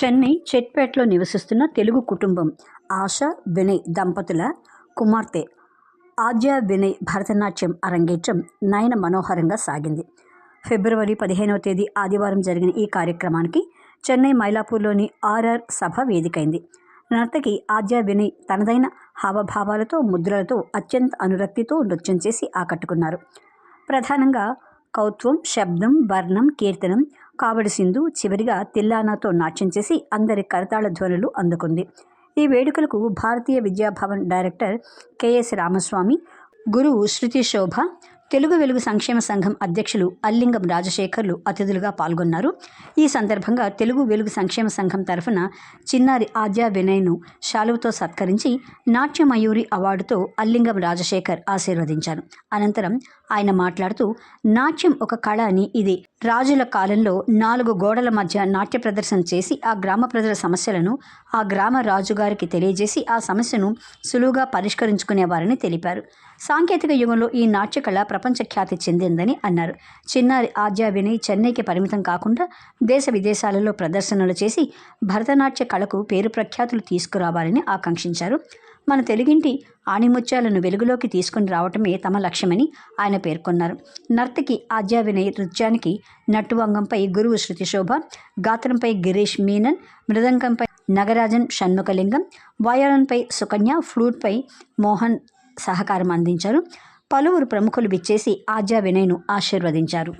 చెన్నై చెట్పేటలో నివసిస్తున్న తెలుగు కుటుంబం ఆశ వినయ్ దంపతుల కుమార్తె ఆద్య వినయ్ భరతనాట్యం అరంగేట్రం నయన మనోహరంగా సాగింది. ఫిబ్రవరి పదిహేనవ తేదీ ఆదివారం జరిగిన ఈ కార్యక్రమానికి చెన్నై మైలాపూర్లోని ఆర్ఆర్ సభ వేదికైంది. నర్తకి ఆద్య వినయ్ తనదైన హావభావాలతో ముద్రలతో అత్యంత అనురక్తితో నృత్యం చేసి ఆకట్టుకున్నారు. ప్రధానంగా కౌత్వం శబ్దం వర్ణం కీర్తనం కావడి సింధు చివరిగా తిల్లానాతో నాట్యం చేసి అందరి కరతాళ ధ్వనులు అందుకుంది. ఈ వేడుకలకు Bharatiya Vidyabhavan director K S Ramaswamy గురువు శృతి శోభ తెలుగు వెలుగు సంక్షేమ సంఘం అధ్యక్షులు అల్లింగం రాజశేఖర్లు అతిథులుగా పాల్గొన్నారు. ఈ సందర్భంగా తెలుగు వెలుగు సంక్షేమ సంఘం తరఫున చిన్నారి ఆద్య వినయ్ను శాలువతో సత్కరించి నాట్యమయూరి అవార్డుతో అల్లింగం రాజశేఖర్ ఆశీర్వదించారు. అనంతరం ఆయన మాట్లాడుతూ నాట్యం ఒక కళ అని ఇది. రాజుల కాలంలో నాలుగు గోడల మధ్య నాట్య ప్రదర్శన చేసి ఆ గ్రామ ప్రజల సమస్యలను ఆ గ్రామ రాజుగారికి తెలియజేసి ఆ సమస్యను సులువుగా పరిష్కరించుకునేవారని తెలిపారు. సాంకేతిక యుగంలో ఈ నాట్య కళ ప్రపంచ ఖ్యాతి చెందిందని అన్నారు. చిన్నారి ఆద్య వినయ్ చెన్నైకి పరిమితం కాకుండా దేశ విదేశాలలో ప్రదర్శనలు చేసి భరతనాట్య కళకు పేరు ప్రఖ్యాతులు తీసుకురావాలని ఆకాంక్షించారు. మన తెలుగింటి ఆణిముత్యాలను వెలుగులోకి తీసుకుని రావటమే తమ లక్ష్యమని ఆయన పేర్కొన్నారు. నర్తకి ఆద్య వినయ్ నృత్యానికి నట్టువంగంపై గురువు శృతి శోభ గాత్రంపై గిరీష్ మీనన్ మృదంగంపై నగరాజన్ షణ్ముఖలింగం వయోలన్పై సుకన్య ఫ్లూట్పై మోహన్ సహకారం అందించారు. పలువురు ప్రముఖులు విచ్చేసి ఆద్య వినయ్ను ఆశీర్వదించారు.